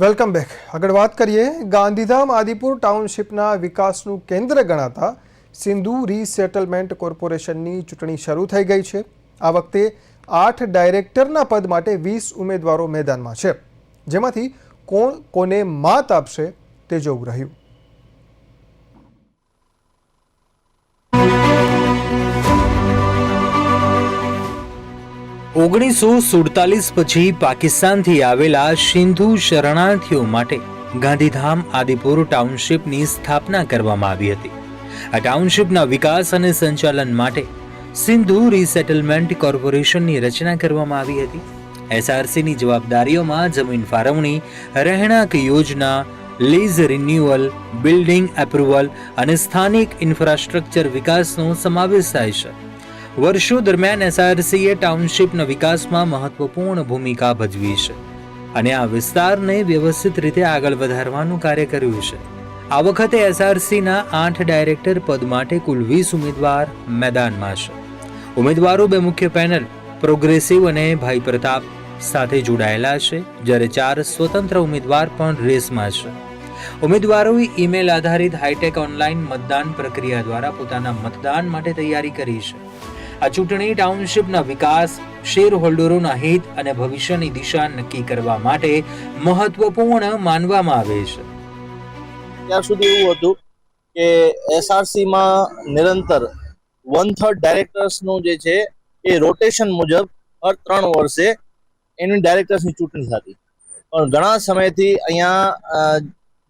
Welcome back. આગળ વાત કરીએ, ગાંધીધામ આદિપુર ટાઉનશીપના વિકાસનું કેન્દ્ર ગણાતા સિંધુ રીસેટલમેન્ટ કોર્પોરેશનની ચૂંટણી શરૂ થઈ ગઈ છે. આ વખતે આઠ ડાયરેક્ટરના પદ માટે વીસ ઉમેદવારો મેદાનમાં છે. જેમાંથી કોણ કોને માત આપશે તે જોવું રહ્યું. ઓગણીસો સુડતાલીસ પછી પાકિસ્તાનથી આવેલા સિંધુ શરણાર્થીઓ માટે ગાંધીધામ આદિપુર ટાઉનશીપની સ્થાપના કરવામાં આવી હતી. આ ટાઉનશીપના વિકાસ અને સંચાલન માટે સિંધુ રીસેટલમેન્ટ કોર્પોરેશનની રચના કરવામાં આવી હતી. એસઆરસીની જવાબદારીઓમાં જમીન ફાળવણી, રહેણાંક યોજના, લીઝ રિન્યુઅલ, બિલ્ડિંગ એપ્રુવલ અને સ્થાનિક ઇન્ફ્રાસ્ટ્રક્ચર વિકાસનો સમાવેશ થાય છે. વર્ષો દરમિયાન એસઆરસીએ ટાઉનશીપના વિકાસમાં મહત્વપૂર્ણ ભૂમિકા ભજવી છે અને આ વિસ્તારને વ્યવસ્થિત રીતે આગળ વધારવાનું કાર્ય કર્યું છે. આ વખતે એસઆરસીના આઠ ડાયરેક્ટર પદ માટે કુલ વીસ ઉમેદવાર મેદાનમાં છે. ઉમેદવારો બે મુખ્ય પેનલ, પ્રોગ્રેસિવ અને ભાઈ પ્રતાપ સાથે જોડાયેલા છે, જ્યારે ચાર સ્વતંત્ર ઉમેદવાર પણ રેસમાં છે. ઉમેદવારોએ ઈમેલ આધારિત હાઈટેક ઓનલાઈન મતદાન પ્રક્રિયા દ્વારા પોતાના મતદાન માટે તૈયારી કરી છે. આ ચૂંટણી ટાઉનશીપના વિકાસ શેર હોલ્ડરોના હિત અને ભવિષ્યની દિશા નક્કી કરવા માટે મહત્વપૂર્ણ માનવામાં આવે છે. ત્યાં સુધી એવું હતું કે એસઆરસીમાં નિરંતર વન થર્ડ ડાયરેક્ટર્સનું જે છે એ રોટેશન મુજબ હર ત્રણ વર્ષે એની ડાયરેક્ટર્સની ચૂંટણી થતી. પણ ઘણા સમયથી અહીંયા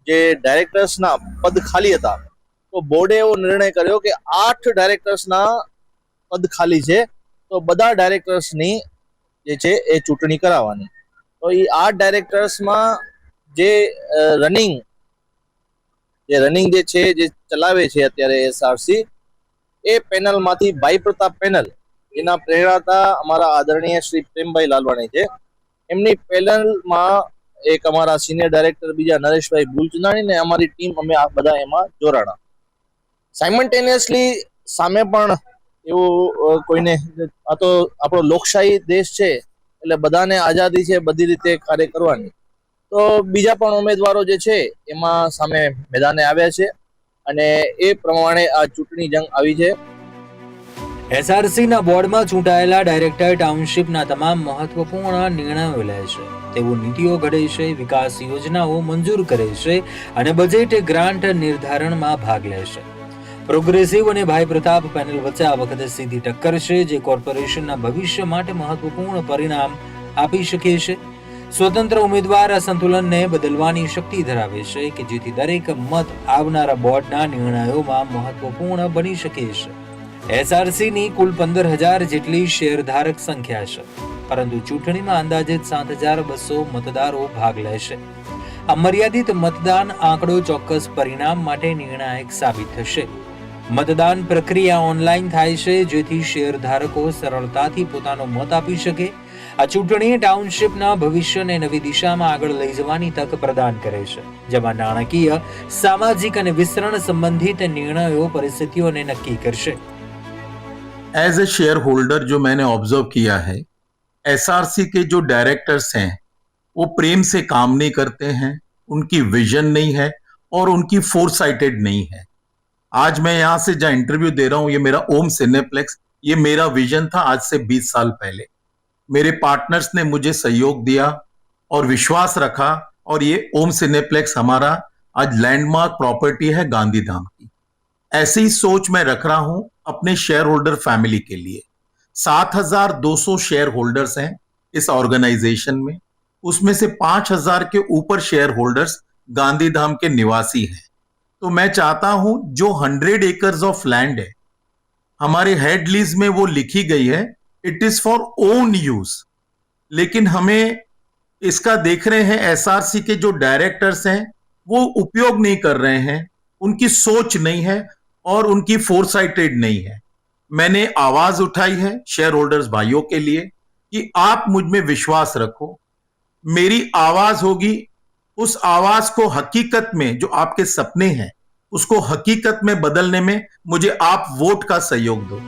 જે ડાયરેક્ટર્સના પદ ખાલી હતા, તો બોર્ડે એવો નિર્ણય કર્યો કે આઠ ડાયરેક્ટર્સના પદ ખાલી છે, તો બધા ડાયરેક્ટર્સની જે છે એ ચૂંટણી કરાવવાની. તો એ આઠ ડાયરેક્ટર્સમાં જે રનિંગ જે રનિંગ જે છે, જે ચલાવે છે અત્યારે એસઆરસી એ પેનલમાંથી ભાઈ પ્રતાપ પેનલ એના પ્રેરણાતા અમારા આદરણીય શ્રી પ્રેમભાઈ લાલવાણી છે. એમની પેનલમાં એક અમારા સિનિયર ડાયરેક્ટર બીજા નરેશભાઈ ભૂલચંદાણી ને અમારી ટીમ અમે આ બધા એમાં જોડાણા. સાયમન્ટેનિયસલી સામે પણ એવું કોઈને, આ તો આપણો લોકશાહી દેશ છે, એટલે બધાને આઝાદી છે, બધી રીતે કાર્ય કરવાની. તો બીજા પણ ઉમેદવારો જે છે, એમાં સામે મેદાને આવ્યા છે, અને એ પ્રમાણે આ ચૂંટણી જંગ આવી છે. એસઆરસીના બોર્ડમાં ચૂંટાયેલા ડાયરેક્ટર ટાઉનશીપના તમામ મહત્વપૂર્ણ નિર્ણયો લે છે. તેઓ નીતિઓ ઘડે છે, વિકાસ યોજનાઓ મંજૂર કરે છે, અને બજેટ ગ્રાન્ટ નિર્ધારણમાં ભાગ લે છે. પ્રોગ્રેસિવ અને ભાઈ પ્રતાપ પેનલ વચ્ચે આ વખતે સીધી ટક્કર છે જે કોર્પોરેશનના ભવિષ્ય માટે મહત્વપૂર્ણ પરિણામ આપી શકે છે. સ્વતંત્ર ઉમેદવાર આ સંતુલનને બદલવાની શક્તિ ધરાવે છે કે જેથી દરેક મત આવનારા બોર્ડના નિર્ણયોમાં મહત્વપૂર્ણ બની શકે છે. એસઆરસીની કુલ પંદર હજાર જેટલી શેરધારક સંખ્યા છે, પરંતુ ચૂંટણીમાં અંદાજિત સાત હજાર બસો મતદારો ભાગ લેશે આ મર્યાદિત મતદાન આંકડો ચોક્કસ પરિણામ માટે નિર્ણાયક સાબિત થશે. મતદાન પ્રક્રિયા ઓનલાઈન થાય છે જેથી શેરધારકો સરળતાથી પોતાનો મત આપી શકે આ ચૂંટણી ટાઉનશીપના ભવિષ્યને નવી દિશામાં આગળ લઈ જવાની તક પ્રદાન કરે છે જેમાં નાણાકીય સામાજિક અને વિસ્તરણ સંબંધિત નિર્ણયો પરિસ્થિતિઓને નક્કી કરશે एज ए शेयर होल्डर जो मैंने ऑब्जर्व किया है एसआरसी के जो डायरेक्टर्स हैं वो प्रेम से काम नहीं करते हैं उनकी विजन नहीं है और उनकी फोर साइटेड नहीं है आज मैं यहाँ से जहाँ इंटरव्यू दे रहा हूँ ये मेरा ओम सिनेप्लेक्स ये मेरा विजन था आज से 20 साल पहले। मेरे पार्टनर्स ने मुझे सहयोग दिया और विश्वास रखा और ये ओम सिनेप्लेक्स हमारा आज लैंडमार्क प्रॉपर्टी है गांधीधाम की। ऐसी ही सोच मैं रख रहा हूँ अपने शेयर होल्डर फैमिली के लिए। 7,200 शेयर होल्डर्स हैं इस ऑर्गेनाइजेशन में। उसमें से 5,000 के ऊपर शेयर होल्डर्स गांधीधाम के निवासी हैं। तो मैं चाहता हूँ जो 100 एकर्स ऑफ़ लैंड है, हमारे हेड लीज में वो लिखी गई है it is for own use लेकिन हमें इसका देख रहे हैं एसआरसी के जो डायरेक्टर्स हैं, वो उपयोग नहीं कर रहे हैं, उनकी सोच नहीं है और उनकी फोरसाइटेड नहीं है। मैंने आवाज़ उठाई है शेयर होल्डर्स भाइयों के लिए कि आप मुझमें विश्वास रखो। मेरी आवाज़ होगी उस आवाज को हकीकत में जो आपके सपने हैं उसको हकीकत में बदलने में मुझे आप वोट का सहयोग दो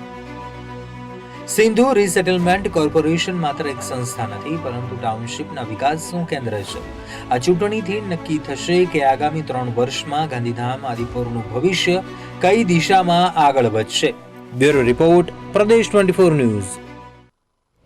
સિંધુ રીસેટલમેન્ટ કોર્પોરેશન માત્ર એક સંસ્થા નથી પરંતુ ટાઉનશીપના વિકાસનું કેન્દ્ર છે આ ચૂંટણીથી નક્કી થશે કે આગામી ત્રણ વર્ષમાં ગાંધીધામ આદિપુરનું ભવિષ્ય કઈ દિશામાં આગળ વધશે bureau report Pradesh twenty news